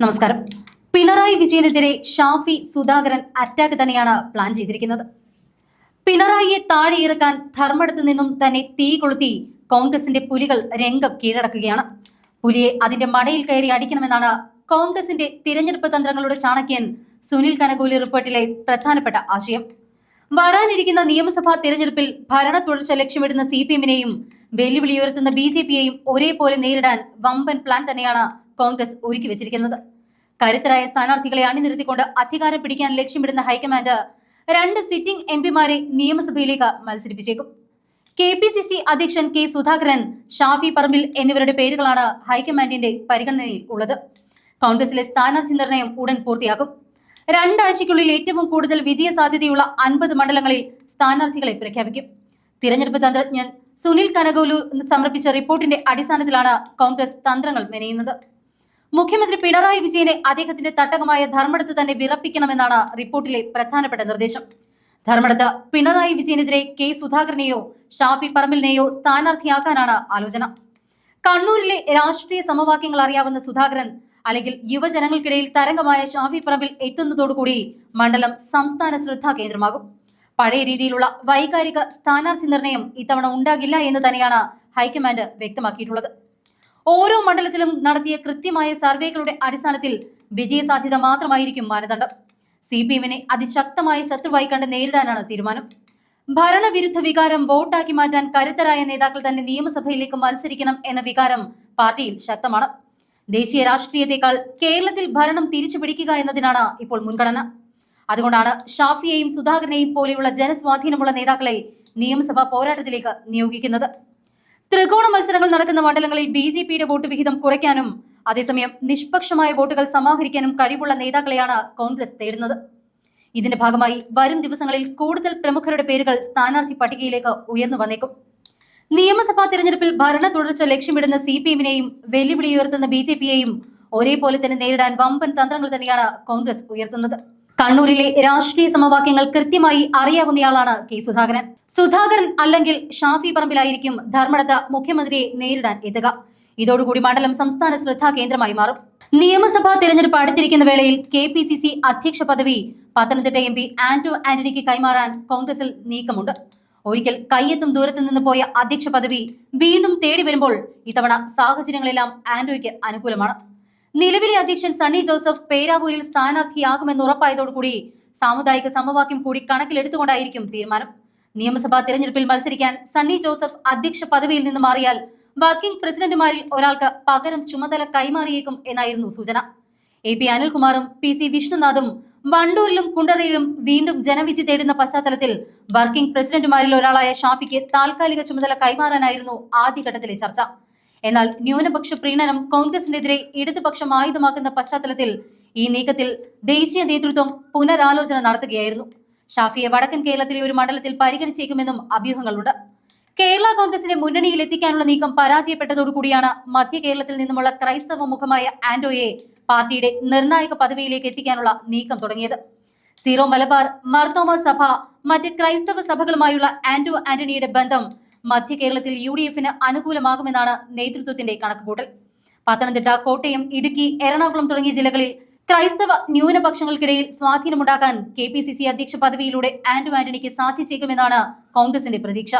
നമസ്കാരം. പിണറായി വിജയനെതിരെ ഷാഫി സുധാകരൻ അറ്റാക്ക് തന്നെയാണ് പ്ലാൻ ചെയ്തിരിക്കുന്നത്. പിണറായിയെ താഴെയിറക്കാൻ ധർമ്മടത്തു നിന്നും തന്നെ തീ കൊളുത്തി കോൺഗ്രസിന്റെ പുലികൾ രംഗം കീഴടക്കുകയാണ്. പുലിയെ അതിന്റെ മടയിൽ കയറി അടിക്കണമെന്നാണ് കോൺഗ്രസിന്റെ തിരഞ്ഞെടുപ്പ് തന്ത്രങ്ങളുടെ ചാണക്യൻ സുനിൽ കനകൂലി റിപ്പോർട്ടിലെ പ്രധാനപ്പെട്ട ആശയം. വരാനിരിക്കുന്ന നിയമസഭാ തിരഞ്ഞെടുപ്പിൽ ഭരണ തുടർച്ച ലക്ഷ്യമിടുന്ന സി പി എമ്മിനെയും വെല്ലുവിളി ഉയർത്തുന്ന ബി ജെ പിയെയും ഒരേപോലെ നേരിടാൻ വമ്പൻ പ്ലാൻ തന്നെയാണ് കോൺഗ്രസ് ഒരുക്കി വെച്ചിരിക്കുന്നത്. കരുത്തരായ സ്ഥാനാർത്ഥികളെ അണിനിരത്തിക്കൊണ്ട് അധികാരം പിടിക്കാൻ ലക്ഷ്യമിടുന്ന ഹൈക്കമാൻഡ് രണ്ട് സിറ്റിംഗ് എം പിമാരെ നിയമസഭയിലേക്ക് മത്സരിപ്പിച്ചേക്കും. കെ പി സി സി അധ്യക്ഷൻ കെ സുധാകരൻ ഷാഫി പറമ്പിൽ എന്നിവരുടെ പേരുകളാണ് ഹൈക്കമാൻഡിന്റെ പരിഗണനയിൽ ഉള്ളത്. കോൺഗ്രസിലെ സ്ഥാനാർത്ഥി നിർണയം ഉടൻ പൂർത്തിയാക്കും. രണ്ടാഴ്ചയ്ക്കുള്ളിൽ ഏറ്റവും കൂടുതൽ വിജയ സാധ്യതയുള്ള അൻപത് മണ്ഡലങ്ങളിൽ സ്ഥാനാർത്ഥികളെ പ്രഖ്യാപിക്കും. തിരഞ്ഞെടുപ്പ് തന്ത്രജ്ഞൻ സുനിൽ കനകോലു സമർപ്പിച്ച റിപ്പോർട്ടിന്റെ അടിസ്ഥാനത്തിലാണ് കോൺഗ്രസ് തന്ത്രങ്ങൾ മെനയുന്നത്. മുഖ്യമന്ത്രി പിണറായി വിജയനെ അദ്ദേഹത്തിന്റെ തട്ടകമായ ധർമ്മടത്ത് തന്നെ വിറപ്പിക്കണമെന്നാണ് റിപ്പോർട്ടിലെ പ്രധാനപ്പെട്ട നിർദ്ദേശം. ധർമ്മടത്ത് പിണറായി വിജയനെതിരെ കെ സുധാകരനെയോ ഷാഫി പറമ്പിലിനെയോ സ്ഥാനാർത്ഥിയാക്കാനാണ് ആലോചന. കണ്ണൂരിലെ രാഷ്ട്രീയ സമവാക്യങ്ങൾ അറിയാവുന്ന സുധാകരൻ അല്ലെങ്കിൽ യുവജനങ്ങൾക്കിടയിൽ തരംഗമായ ഷാഫി പറമ്പിൽ എത്തുന്നതോടുകൂടി മണ്ഡലം സംസ്ഥാന ശ്രദ്ധാ കേന്ദ്രമാകും. പഴയ രീതിയിലുള്ള വൈകാരിക സ്ഥാനാർത്ഥി നിർണയം ഇത്തവണ ഉണ്ടാകില്ല എന്ന് തന്നെയാണ് ഹൈക്കമാൻഡ് വ്യക്തമാക്കിയിട്ടുള്ളത്. ഓരോ മണ്ഡലത്തിലും നടത്തിയ കൃത്യമായ സർവേകളുടെ അടിസ്ഥാനത്തിൽ വിജയസാധ്യത മാത്രമായിരിക്കും മാനദണ്ഡം. സി പി എമ്മിനെ അതിശക്തമായ ശത്രുവായി കണ്ട് നേരിടാനാണ് തീരുമാനം. ഭരണവിരുദ്ധ വികാരം വോട്ടാക്കി മാറ്റാൻ കരുത്തരായ നേതാക്കൾ തന്നെ നിയമസഭയിലേക്ക് മത്സരിക്കണം എന്ന വികാരം പാർട്ടിയിൽ ശക്തമാണ്. ദേശീയ രാഷ്ട്രീയത്തെക്കാൾ കേരളത്തിൽ ഭരണം തിരിച്ചു പിടിക്കുക എന്നതിനാണ് ഇപ്പോൾ മുൻഗണന. അതുകൊണ്ടാണ് ഷാഫിയെയും സുധാകരനെയും പോലെയുള്ള ജനസ്വാധീനമുള്ള നേതാക്കളെ നിയമസഭാ പോരാട്ടത്തിലേക്ക് നിയോഗിക്കുന്നത്. ത്രികോണ മത്സരങ്ങൾ നടക്കുന്ന മണ്ഡലങ്ങളിൽ ബി ജെ പിയുടെ വോട്ട് വിഹിതം കുറയ്ക്കാനും അതേസമയം നിഷ്പക്ഷമായ വോട്ടുകൾ സമാഹരിക്കാനും കഴിവുള്ള നേതാക്കളെയാണ് കോൺഗ്രസ് തേടുന്നത്. ഇതിന്റെ ഭാഗമായി വരും ദിവസങ്ങളിൽ കൂടുതൽ പ്രമുഖരുടെ പേരുകൾ സ്ഥാനാർത്ഥി പട്ടികയിലേക്ക് ഉയർന്നു വന്നേക്കും. നിയമസഭാ തിരഞ്ഞെടുപ്പിൽ ഭരണ തുടർച്ച ലക്ഷ്യമിടുന്ന സി പി എമ്മിനെയും വെല്ലുവിളി ഉയർത്തുന്ന ബി ജെ പിയെയും ഒരേപോലെ തന്നെ നേരിടാൻ വമ്പൻ തന്ത്രങ്ങൾ തന്നെയാണ് കോൺഗ്രസ് ഉയർത്തുന്നത്. കണ്ണൂരിലെ രാഷ്ട്രീയ സമവാക്യങ്ങൾ കൃത്യമായി അറിയാവുന്നയാളാണ് കെ സുധാകരൻ. സുധാകരൻ അല്ലെങ്കിൽ ഷാഫി പറമ്പിലായിരിക്കും ധർമ്മടത്ത് മുഖ്യമന്ത്രിയെ നേരിടാൻ എത്തുക. ഇതോടുകൂടി മണ്ഡലം സംസ്ഥാന ശ്രദ്ധാ കേന്ദ്രമായി മാറും. നിയമസഭാ തെരഞ്ഞെടുപ്പ് അടുത്തിരിക്കുന്ന വേളയിൽ കെ പി സി സി അധ്യക്ഷ പദവി പത്തനംതിട്ട എം പി ആന്റോ ആന്റണിക്ക് കൈമാറാൻ കോൺഗ്രസിൽ നീക്കമുണ്ട്. ഒരിക്കൽ കയ്യെത്തും ദൂരത്ത് നിന്ന് പോയ അധ്യക്ഷ പദവി വീണ്ടും തേടി വരുമ്പോൾ ഇത്തവണ സാഹചര്യങ്ങളെല്ലാം ആന്റോയ്ക്ക് അനുകൂലമാണ്. നിലവിലെ അധ്യക്ഷൻ സണ്ണി ജോസഫ് പേരാവൂരിൽ സ്ഥാനാർത്ഥിയാകുമെന്ന് ഉറപ്പായതോടുകൂടി സാമുദായിക സമവാക്യം കൂടി കണക്കിലെടുത്തുകൊണ്ടായിരിക്കും തീരുമാനം. നിയമസഭാ തിരഞ്ഞെടുപ്പിൽ മത്സരിക്കാൻ സണ്ണി ജോസഫ് അധ്യക്ഷ പദവിയിൽ നിന്ന് മാറിയാൽ വർക്കിംഗ് പ്രസിഡന്റുമാരിൽ ഒരാൾക്ക് പകരം ചുമതല കൈമാറിയേക്കും എന്നായിരുന്നു സൂചന. എ പി അനിൽകുമാറും പി സി വിഷ്ണുനാഥും വണ്ടൂരിലും കുണ്ടറയിലും വീണ്ടും ജനവിധി തേടുന്ന പശ്ചാത്തലത്തിൽ വർക്കിംഗ് പ്രസിഡന്റുമാരിൽ ഒരാളായ ഷാഫിക്ക് താൽക്കാലിക ചുമതല കൈമാറാനായിരുന്നു ആദ്യഘട്ടത്തിലെ ചർച്ച. എന്നാൽ ന്യൂനപക്ഷ പ്രീണനം കോൺഗ്രസിനെതിരെ ഇടതുപക്ഷം ആയുധമാക്കുന്ന പശ്ചാത്തലത്തിൽ ഈ നീക്കത്തിൽ ദേശീയ നേതൃത്വം പുനരാലോചന നടത്തുകയായിരുന്നു. ഷാഫിയെ വടക്കൻ കേരളത്തിലെ ഒരു മണ്ഡലത്തിൽ പരിഗണിച്ചേക്കുമെന്നും അഭ്യൂഹങ്ങളുണ്ട്. കേരള കോൺഗ്രസിന്റെ മുന്നണിയിൽ എത്തിക്കാനുള്ള നീക്കം പരാജയപ്പെട്ടതോടുകൂടിയാണ് മധ്യ കേരളത്തിൽ നിന്നുമുള്ള ക്രൈസ്തവ മുഖമായ ആന്റോയെ പാർട്ടിയുടെ നിർണായക പദവിയിലേക്ക് എത്തിക്കാനുള്ള നീക്കം തുടങ്ങിയത്. സീറോ മലബാർ മർത്തോമ സഭ മറ്റ് ക്രൈസ്തവ സഭകളുമായുള്ള ആന്റോ ആന്റണിയുടെ ബന്ധം മധ്യ കേരളത്തിൽ യു ഡി എഫിന് അനുകൂലമാകുമെന്നാണ് നേതൃത്വത്തിന്റെ കണക്കുകൂട്ടൽ. പത്തനംതിട്ട കോട്ടയം ഇടുക്കി എറണാകുളം തുടങ്ങിയ ജില്ലകളിൽ ക്രൈസ്തവ ന്യൂനപക്ഷങ്ങൾക്കിടയിൽ സ്വാധീനമുണ്ടാക്കാൻ കെ പി സി സി അധ്യക്ഷ പദവിയിലൂടെ ആന്റോ ആന്റണിക്ക് സാധിച്ചേക്കുമെന്നാണ് കോൺഗ്രസിന്റെ പ്രതീക്ഷ.